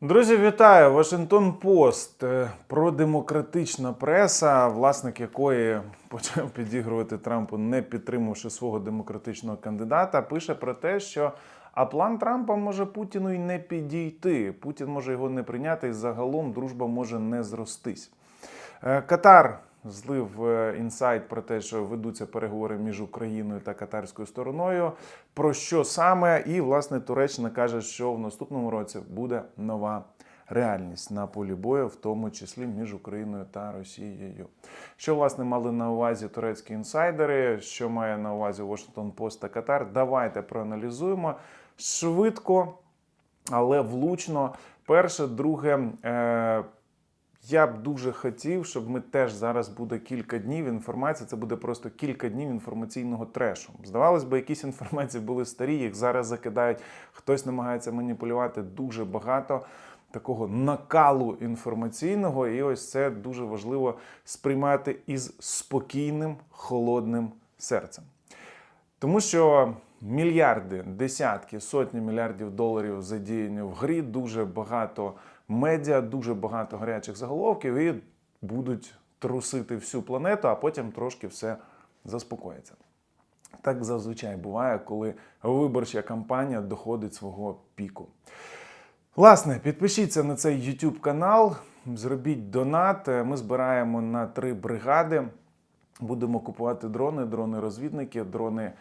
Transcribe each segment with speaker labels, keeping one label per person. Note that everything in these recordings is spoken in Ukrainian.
Speaker 1: Друзі, вітаю! Вашингтон Пост е, продемократична преса, власник якої почав підігрувати Трампу, не підтримавши свого демократичного кандидата, пише про те, що а план Трампа може Путіну й не підійти. Путін може його не прийняти, і загалом дружба може не зростись. Е, Катар злив е, інсайт про те, що ведуться переговори між Україною та катарською стороною. Про що саме? І власне Туреччина каже, що в наступному році буде нова реальність на полі бою, в тому числі між Україною та Росією. Що власне мали на увазі турецькі інсайдери? Що має на увазі Washington Post та Катар? Давайте проаналізуємо швидко, але влучно. Перше, друге. Я б дуже хотів, щоб ми теж зараз буде кілька днів інформації. Це буде просто кілька днів інформаційного трешу. Здавалось би, якісь інформації були старі, їх зараз закидають. Хтось намагається маніпулювати дуже багато такого накалу інформаційного, і ось це дуже важливо сприймати із спокійним, холодним серцем. Тому що мільярди, десятки, сотні мільярдів доларів задіяні в грі, дуже багато медіа, дуже багато гарячих заголовків і будуть трусити всю планету, а потім трошки все заспокоїться. Так зазвичай буває, коли виборча кампанія доходить свого піку. Власне, підпишіться на цей YouTube канал, зробіть донат. Ми збираємо на три бригади. Будемо купувати дрони, дрони-розвідники, дрони, е,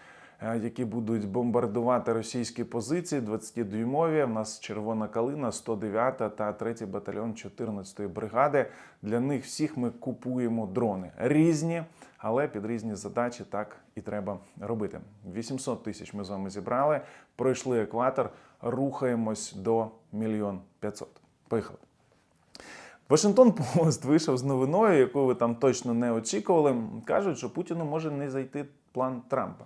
Speaker 1: які будуть бомбардувати російські позиції 20-дюймові. У нас червона калина, 109 та 3 батальйон 14-ї бригади. Для них всіх ми купуємо дрони різні, але під різні задачі так і треба робити. 800 тисяч ми з вами зібрали, пройшли екватор, рухаємось до мільйон 500. Поїхали. Вашингтон Пост вийшов з новиною, яку ви там точно не очікували. Кажуть, що Путіну може не зайти план Трампа.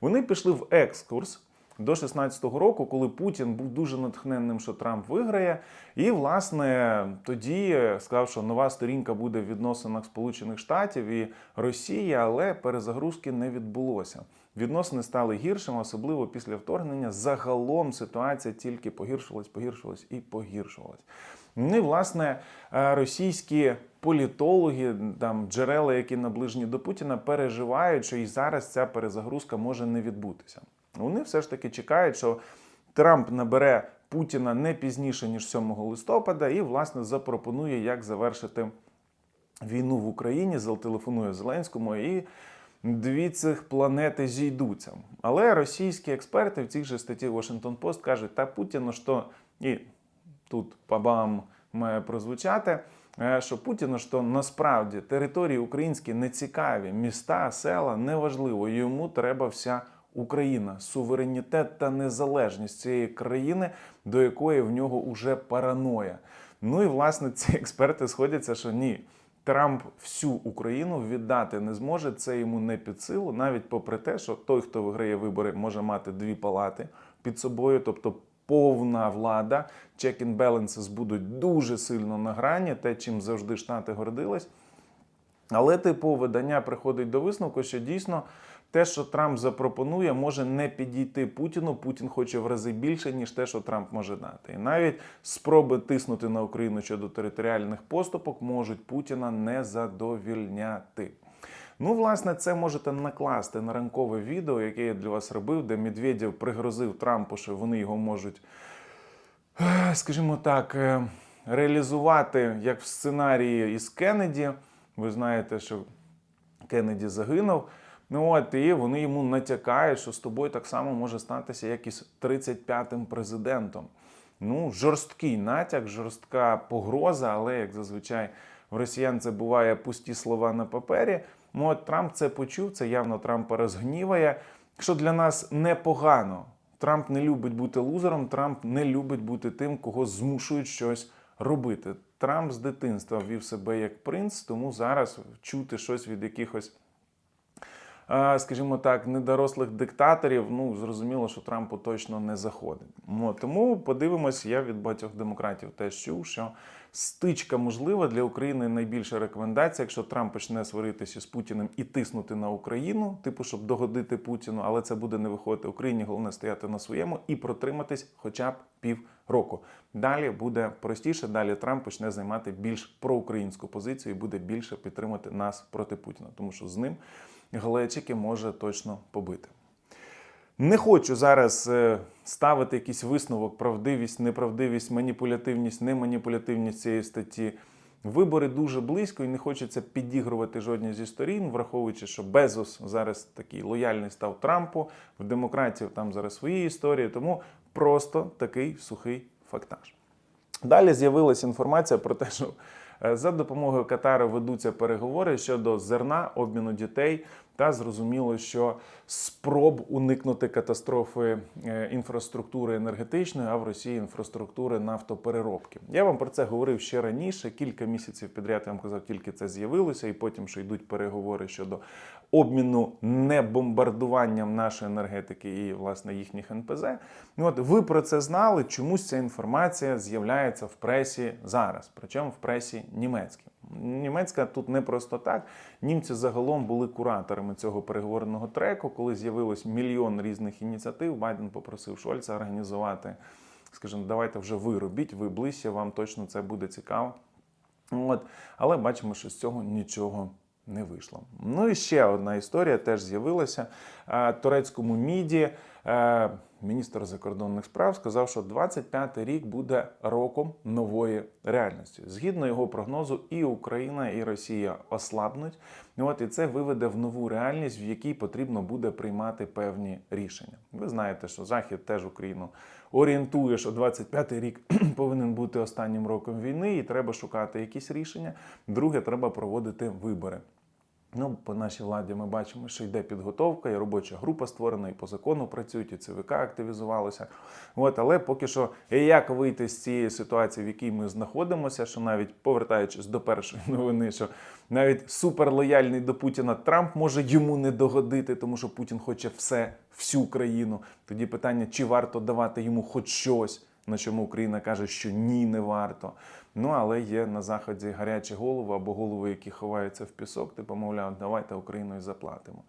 Speaker 1: Вони пішли в екскурс до 16-го року, коли Путін був дуже натхненним, що Трамп виграє. І, власне, тоді сказав, що нова сторінка буде в відносинах Сполучених Штатів і Росії, але перезагрузки не відбулося. Відносини стали гіршими, особливо після вторгнення. Загалом ситуація тільки погіршувалась, погіршувалась і погіршувалась. Ну і, власне, е, російські політологи, там джерела, які наближені до Путіна, переживають, що і зараз ця перезагрузка може не відбутися. Вони все ж таки чекають, що Трамп набере Путіна не пізніше ніж 7 листопада, і власне запропонує, як завершити війну в Україні. Зателефонує Зеленському і. Дві цих планети зійдуться. Але російські експерти в цій же статті Washington Post кажуть, та Путіну, що і тут пабам має прозвучати, що Путіну, що насправді території українські не цікаві, міста, села неважливо. Йому треба вся Україна, суверенітет та незалежність цієї країни, до якої в нього уже параноя. Ну і власне ці експерти сходяться, що ні. Трамп всю Україну віддати не зможе, це йому не під силу, навіть попри те, що той, хто виграє вибори, може мати дві палати під собою, тобто повна влада, check and balances будуть дуже сильно на грані, те, чим завжди штати гордились. Але, типу, видання приходить до висновку, що дійсно те, що Трамп запропонує, може не підійти Путіну. Путін хоче в рази більше, ніж те, що Трамп може дати. І навіть спроби тиснути на Україну щодо територіальних поступок можуть Путіна не задовільняти. Ну, власне, це можете накласти на ранкове відео, яке я для вас робив, де Медведєв пригрозив Трампу, що вони його можуть, е, скажімо так, е, реалізувати як в сценарії із Кеннеді. Ви знаєте, що Кеннеді загинув. Ну от і вони йому натякають, що з тобою так само може статися, як із 35-м президентом. Ну, жорсткий натяк, жорстка погроза, але як зазвичай в росіян це буває пусті слова на папері. Ну, от Трамп це почув, це явно Трампа розгніває. Що для нас непогано. Трамп не любить бути лузером, Трамп не любить бути тим, кого змушують щось робити. Трамп з дитинства вів себе як принц, тому зараз чути щось від якихось е, скажімо так, недорослих диктаторів, ну зрозуміло, що Трампу точно не заходить. Ну, тому подивимось, я від багатьох демократів теж чув, що стичка можлива для України найбільша рекомендація, якщо Трамп почне сваритися з Путіним і тиснути на Україну, типу, щоб догодити Путіну, але це буде не виходити Україні. Головне стояти на своєму і протриматись хоча б пів року. Далі буде простіше. Далі Трамп почне займати більш проукраїнську позицію і буде більше підтримати нас проти Путіна, тому що з ним глечики може точно побити. Не хочу зараз е, ставити якийсь висновок, правдивість, неправдивість, маніпулятивність, неманіпулятивність цієї статті. Вибори дуже близько і не хочеться підігрувати жодній зі сторін, враховуючи, що Безос зараз такий лояльний став Трампу, в демократів там зараз свої історії, тому просто такий сухий фактаж. Далі з'явилася інформація про те, що е, за допомогою Катару ведуться переговори щодо зерна, обміну дітей. Та зрозуміло, що спроб уникнути катастрофи е, інфраструктури енергетичної, а в Росії інфраструктури нафтопереробки. Я вам про це говорив ще раніше. Кілька місяців підряд я вам казав, тільки це з'явилося, і потім що йдуть переговори щодо обміну не бомбардуванням нашої енергетики і власне їхніх НПЗ. Ну от ви про це знали. Чомусь ця інформація з'являється в пресі зараз, причому в пресі німецькій. Німецька тут не просто так. Німці загалом були кураторами цього переговорного треку. Коли з'явилось мільйон різних ініціатив, Байден попросив Шольца організувати. Скажімо, давайте вже ви робіть, ви ближче, вам точно це буде цікаво. От. Але бачимо, що з цього нічого не вийшло. Ну і ще одна історія теж з'явилася. Турецькому міді е, міністр закордонних справ сказав, що 25-й рік буде роком нової реальності. Згідно його прогнозу, і Україна, і Росія ослабнуть. От і це виведе в нову реальність, в якій потрібно буде приймати певні рішення. Ви знаєте, що Захід теж Україну орієнтує, що 25-й рік повинен бути останнім роком війни, і треба шукати якісь рішення. Друге, треба проводити вибори. Ну, по нашій владі ми бачимо, що йде підготовка, і робоча група створена, і по закону працюють, і ЦВК активізувалося. От, але поки що як вийти з цієї ситуації, в якій ми знаходимося, що навіть повертаючись до першої новини, що навіть суперлояльний до Путіна Трамп може йому не догодити, тому що Путін хоче все, всю країну. Тоді питання, чи варто давати йому хоч щось. На чому Україна каже, що ні, не варто. Ну але є на заході гарячі голови або голови, які ховаються в пісок, типу, мовляв, давайте Україною заплатимо.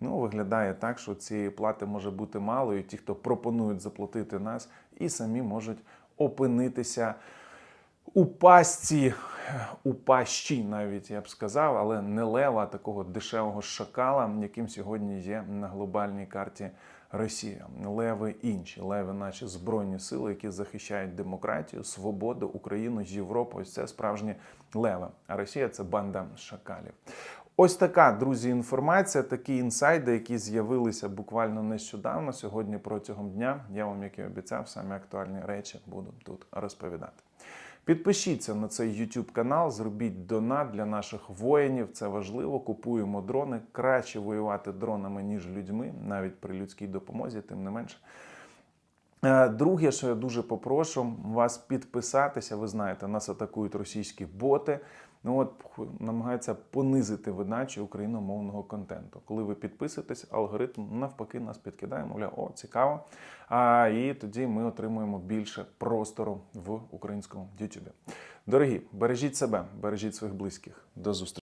Speaker 1: Ну, виглядає так, що цієї плати може бути мало, і ті, хто пропонують заплатити нас, і самі можуть опинитися у пастці, у пащі, навіть я б сказав, але не лева, а такого дешевого шакала, яким сьогодні є на глобальній карті Росія. Леви інші, леви наші збройні сили, які захищають демократію, свободу, Україну, Європу. Ось це справжні леви. А Росія це банда шакалів. Ось така, друзі, інформація, такі інсайди, які з'явилися буквально нещодавно. Сьогодні протягом дня я вам, як і обіцяв, самі актуальні речі буду тут розповідати. Підпишіться на цей YouTube канал, зробіть донат для наших воїнів. Це важливо. Купуємо дрони. Краще воювати дронами, ніж людьми, навіть при людській допомозі, тим не менше. Е, Друге, що я дуже попрошу вас підписатися. Ви знаєте, нас атакують російські боти. Ну от намагаються понизити видачу україномовного контенту. Коли ви підписуєтесь, алгоритм навпаки нас підкидає, мовляв, о, цікаво. А і тоді ми отримуємо більше простору в українському YouTube. Дорогі, бережіть себе, бережіть своїх близьких. До зустрічі.